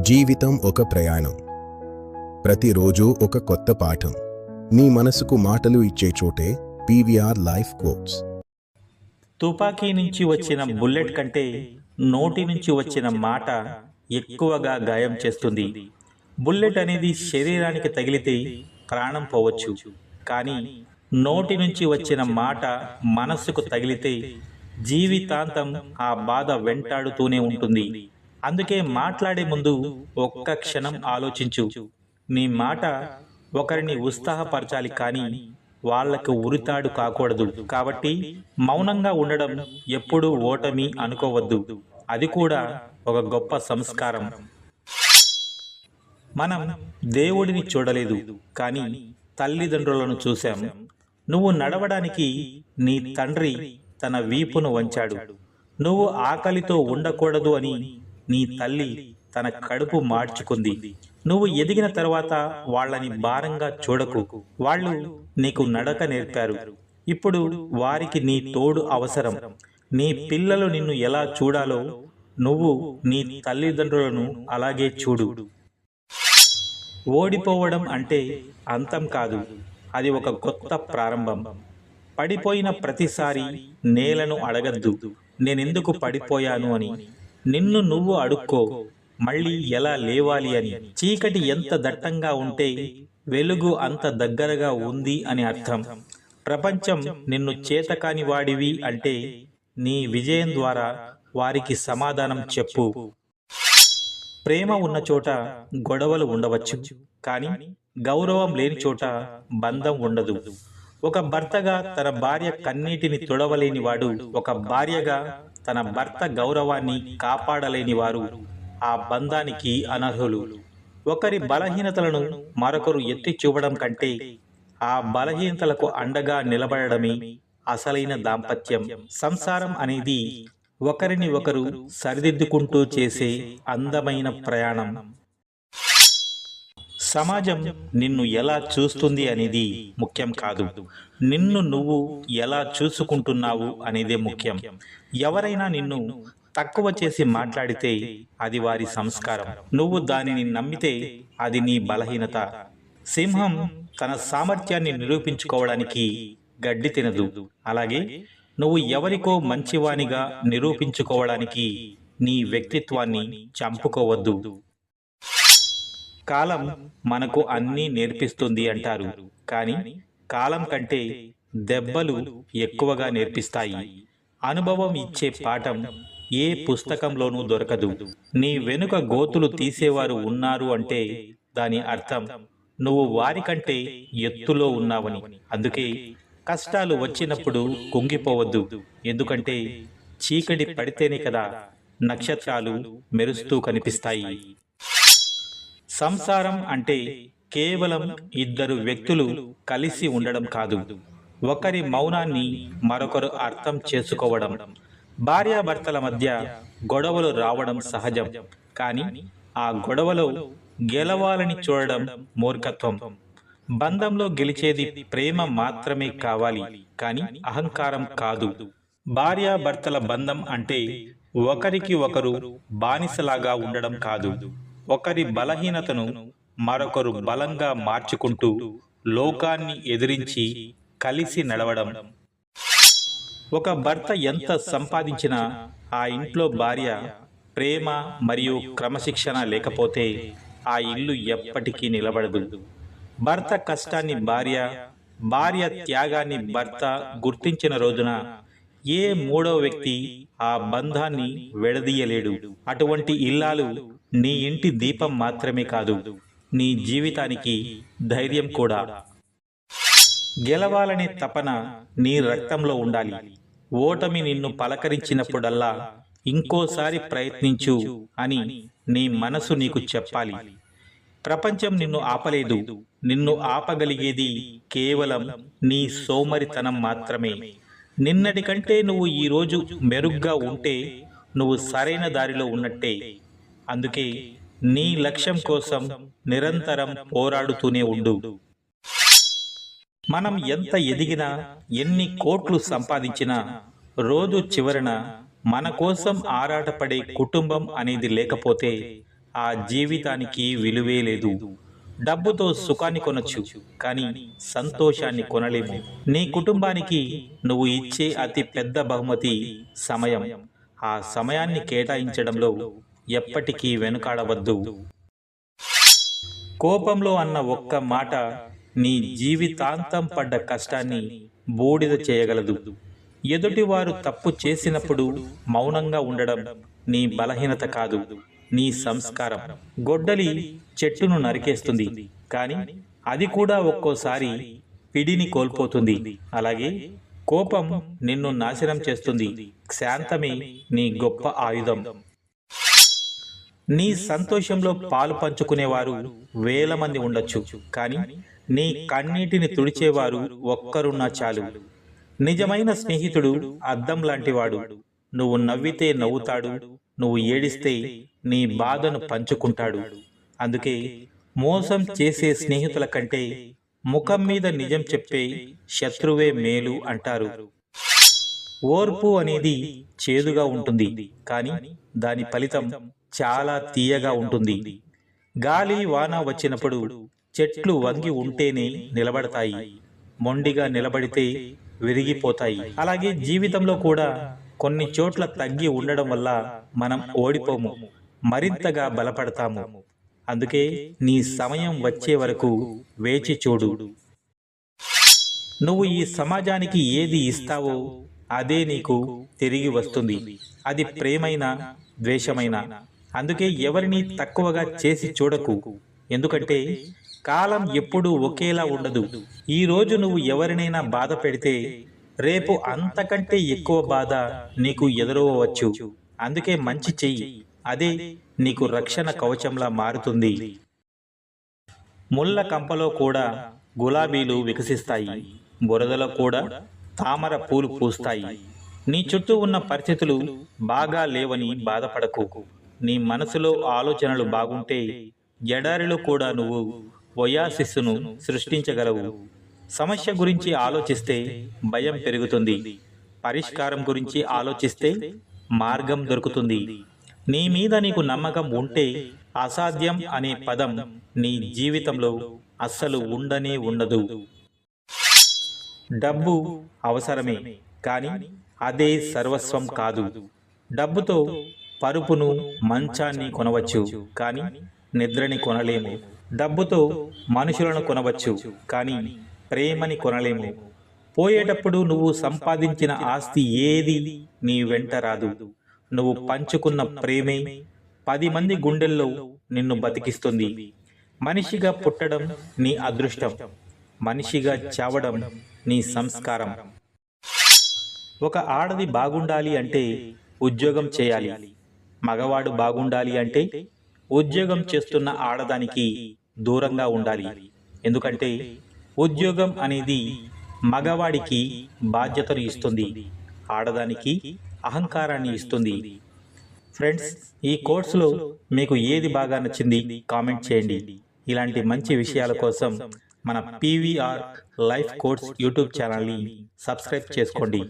జీవితం ఒక ప్రయాణం. ప్రతిరోజు ఒక కొత్త పాఠం. నీ మనసుకు మాటలు ఇచ్చే చోటే పీవీఆర్ లైఫ్ కోట్స్. తుపాకీ నుంచి వచ్చిన బుల్లెట్ కంటే నోటి నుంచి వచ్చిన మాట ఎక్కువగా గాయం చేస్తుంది. బుల్లెట్ అనేది శరీరానికి తగిలితే ప్రాణం పోవచ్చు. కానీ నోటి నుంచి వచ్చిన మాట మనస్సుకు తగిలితే జీవితాంతం ఆ బాధ వెంటాడుతూనే ఉంటుంది. అందుకే మాట్లాడే ముందు ఒక్క క్షణం ఆలోచించు. నీ మాట ఒకరిని ఉత్సాహపరచాలి కానీ వాళ్ళకు ఉరితాడు కాకూడదు. కాబట్టి మౌనంగా ఉండడం ఎప్పుడూ ఓటమి అనుకోవద్దు. అది కూడా ఒక గొప్ప సంస్కారం. మనం దేవుడిని చూడలేదు కానీ తల్లిదండ్రులను చూశాం. నువ్వు నడవడానికి నీ తండ్రి తన వీపును వంచాడు. నువ్వు ఆకలితో ఉండకూడదు అని నీ తల్లి తన కడుపు మార్చుకుంది. నువ్వు ఎదిగిన తర్వాత వాళ్ళని భారంగా చూడకు. వాళ్ళు నీకు నడక నేర్పారు. ఇప్పుడు వారికి నీ తోడు అవసరం. నీ పిల్లలు నిన్ను ఎలా చూడాలో నువ్వు నీ తల్లిదండ్రులను అలాగే చూడు. ఓడిపోవడం అంటే అంతం కాదు. అది ఒక కొత్త ప్రారంభం. పడిపోయిన ప్రతిసారి నేలను అడగద్దు. నేనెందుకు పడిపోయాను అని నిన్ను నువ్వు అడుక్కో. మళ్ళీ ఎలా లేవాలి అని. చీకటి ఎంత దట్టంగా ఉంటే వెలుగు అంత దగ్గరగా ఉంది అని అర్థం. ప్రపంచం నిన్ను చేతకాని వాడివి అంటే నీ విజయం ద్వారా వారికి సమాధానం చెప్పు. ప్రేమ ఉన్న చోట గొడవలు ఉండవచ్చు. కానీ గౌరవం లేని చోట బంధం ఉండదు. ఒక భర్తగా తన భార్య కన్నీటిని తుడవలేని వాడు ఒక భార్యగా తన భర్త గౌరవాన్ని కాపాడలేని వారు ఆ బంధానికి అనర్హులు. ఒకరి బలహీనతలను మరొకరు ఎత్తి చూపడం కంటే ఆ బలహీనతలకు అండగా నిలబడడమే అసలైన దాంపత్యం. సంసారం అనేది ఒకరిని ఒకరు సరిదిద్దుకుంటూ చేసే అందమైన ప్రయాణం. సమాజం నిన్ను ఎలా చూస్తుంది అనేది ముఖ్యం కాదు. నిన్ను నువ్వు ఎలా చూసుకుంటున్నావు అనేదే ముఖ్యం. ఎవరైనా నిన్ను తక్కువ చేసి మాట్లాడితే అది వారి సంస్కారం. నువ్వు దానిని నమ్మితే అది నీ బలహీనత. సింహం తన సామర్థ్యాన్ని నిరూపించుకోవడానికి గడ్డి తినదు. అలాగే నువ్వు ఎవరికో మంచివానిగా నిరూపించుకోవడానికి నీ వ్యక్తిత్వాన్ని చంపుకోవద్దు. కాలం మనకు అన్నీ నేర్పిస్తుంది అంటారు. కానీ కాలం కంటే దెబ్బలు ఎక్కువగా నేర్పిస్తాయి. అనుభవం ఇచ్చే పాఠం ఏ పుస్తకంలోనూ దొరకదు. నీ వెనుక గోతులు తీసేవారు ఉన్నారు అంటే దాని అర్థం నువ్వు వారికంటే ఎత్తులో ఉన్నావని. అందుకే కష్టాలు వచ్చినప్పుడు కుంగిపోవద్దు. ఎందుకంటే చీకటి పడితేనే కదా నక్షత్రాలు మెరుస్తూ కనిపిస్తాయి. సంసారం అంటే కేవలం ఇద్దరు వ్యక్తులు కలిసి ఉండడం కాదు. ఒకరి మౌనాన్ని మరొకరు అర్థం చేసుకోవడం. భార్యాభర్తల మధ్య గొడవలు రావడం సహజం. కానీ ఆ గొడవలో గెలవాలని చూడడం మూర్ఖత్వం. బంధంలో గెలిచేది ప్రేమ మాత్రమే కావాలి కానీ అహంకారం కాదు. భార్యాభర్తల బంధం అంటే ఒకరికి ఒకరు బానిసలాగా ఉండడం కాదు. ఒకరి బలహీనతను మరొకరు బలంగా మార్చుకుంటూ లోకాన్ని ఎదిరించి కలిసి నడవడం. ఒక భర్త ఎంత సంపాదించినా ఆ ఇంట్లో భార్య ప్రేమ మరియు క్రమశిక్షణ లేకపోతే ఆ ఇల్లు ఎప్పటికీ నిలబడదు. భర్త కష్టాన్ని భార్య భార్య త్యాగాన్ని భర్త గుర్తించిన రోజున ఏ మూడో వ్యక్తి ఆ బంధాన్ని విడదీయలేడు. అటువంటి ఇల్లాలు నీ ఇంటి దీపం మాత్రమే కాదు నీ జీవితానికి ధైర్యం కూడా. గెలవాలనే తపన నీ రక్తంలో ఉండాలి. ఓటమి నిన్ను పలకరించినప్పుడల్లా ఇంకోసారి ప్రయత్నించు అని నీ మనసు నీకు చెప్పాలి. ప్రపంచం నిన్ను ఆపలేదు. నిన్ను ఆపగలిగేది కేవలం నీ సోమరితనం మాత్రమే. నిన్నటి కంటే నువ్వు ఈరోజు మెరుగ్గా ఉంటే నువ్వు సరైన దారిలో ఉన్నట్టే. అందుకే నీ లక్ష్యం కోసం నిరంతరం పోరాడుతూనే ఉండు. మనం ఎంత ఎదిగినా ఎన్ని కోట్లు సంపాదించినా రోజు చివరన మన కోసం ఆరాటపడే కుటుంబం అనేది లేకపోతే ఆ జీవితానికి విలువే లేదు. డబ్బుతో సుఖాన్ని కొనొచ్చు కానీ సంతోషాన్ని కొనలేము. నీ కుటుంబానికి నువ్వు ఇచ్చే అతి పెద్ద బహుమతి సమయం. ఆ సమయాన్ని కేటాయించడంలో ఎప్పటికీ వెనుకాడవద్దు. కోపంలో అన్న ఒక్క మాట నీ జీవితాంతం పడ్డ కష్టాన్ని బూడిద చేయగలదు. ఎదుటివారు తప్పు చేసినప్పుడు మౌనంగా ఉండడం నీ బలహీనత కాదు నీ సంస్కారం. గొడ్డలి చెట్టును నరికేస్తుంది కానీ అది కూడా ఒక్కోసారి పిడిని కోల్పోతుంది. అలాగే కోపం నిన్ను నాశనం చేస్తుంది. శాంతమే నీ గొప్ప ఆయుధం. నీ సంతోషంలో పాలు పంచుకునేవారు వేల మంది ఉండొచ్చు కానీ నీ కన్నీటిని తుడిచేవారు ఒక్కరున్నా చాలు. నిజమైన స్నేహితుడు అద్దం లాంటివాడు. నువ్వు నవ్వితే నవ్వుతాడు నువ్వు ఏడిస్తే నీ బాధను పంచుకుంటాడు. అందుకే మోసం చేసే స్నేహితుల కంటే ముఖం మీద నిజం చెప్పే శత్రువే మేలు అంటారు. ఓర్పు అనేది చేదుగా ఉంటుంది కానీ దాని ఫలితం చాలా తీయగా ఉంటుంది. గాలి వాన వచ్చినప్పుడు చెట్లు వంగి ఉంటేనే నిలబడతాయి మొండిగా నిలబడితే విరిగిపోతాయి. అలాగే జీవితంలో కూడా కొన్ని చోట్ల తగ్గి ఉండడం వల్ల మనం ఓడిపోము మరింతగా బలపడతాము. అందుకే నీ సమయం వచ్చే వరకు వేచి చూడు. నువ్వు ఈ సమాజానికి ఏది ఇస్తావో అదే నీకు తిరిగి వస్తుంది. అది ప్రేమైన ద్వేషమైన. అందుకే ఎవరిని తక్కువగా చేసి చూడకు. ఎందుకంటే కాలం ఎప్పుడూ ఒకేలా ఉండదు. ఈ రోజు నువ్వు ఎవరినైనా బాధ పెడితే రేపు అంతకంటే ఎక్కువ బాధ నీకు ఎదురవచ్చు అందుకే మంచి చెయ్యి. అదే నీకు రక్షణ కవచంలా మారుతుంది. ముళ్ళ కంపలో కూడా గులాబీలు వికసిస్తాయి. బురదలో కూడా తామర పూలు పూస్తాయి. నీ చుట్టూ ఉన్న పరిస్థితులు బాగా లేవని బాధపడకు. నీ మనసులో ఆలోచనలు బాగుంటే ఎడారిలో కూడా నువ్వు వయాసిస్సును సృష్టించగలవు. సమస్య గురించి ఆలోచిస్తే భయం పెరుగుతుంది. పరిష్కారం గురించి ఆలోచిస్తే మార్గం దొరుకుతుంది. నీ మీద నీకు నమ్మకం ఉంటే అసాధ్యం అనే పదం నీ జీవితంలో అస్సలు ఉండనే ఉండదు. డబ్బు అవసరమే కానీ అదే సర్వస్వం కాదు. డబ్బుతో పరుపును మంచాన్ని కొనవచ్చు కానీ నిద్రని కొనలేము. డబ్బుతో మనుషులను కొనవచ్చు కానీ ప్రేమని కొనలేము. పోయేటప్పుడు నువ్వు సంపాదించిన ఆస్తి ఏది నీ వెంట రాదు. నువ్వు పంచుకున్న ప్రేమే పది మంది గుండెల్లో నిన్ను బతికిస్తుంది. మనిషిగా పుట్టడం నీ అదృష్టం. మనిషిగా చావడం నీ సంస్కారం. ఒక ఆడది బాగుండాలి అంటే ఉద్యోగం చేయాలి. మగవాడు బాగుండాలి అంటే ఉద్యోగం చేస్తున్న ఆడదానికి దూరంగా ఉండాలి. ఎందుకంటే ఉద్యోగం అనేది మగవాడికి బాధ్యతను ఇస్తుంది. ఆడదానికి అహంకారాన్ని ఇస్తుంది. ఫ్రెండ్స్ ఈ కోర్సులో మీకు ఏది బాగా నచ్చింది కామెంట్ చేయండి. ఇలాంటి మంచి విషయాల కోసం మన పీవీఆర్ లైఫ్ కోర్స్ యూట్యూబ్ ఛానల్ని సబ్స్క్రైబ్ చేసుకోండి.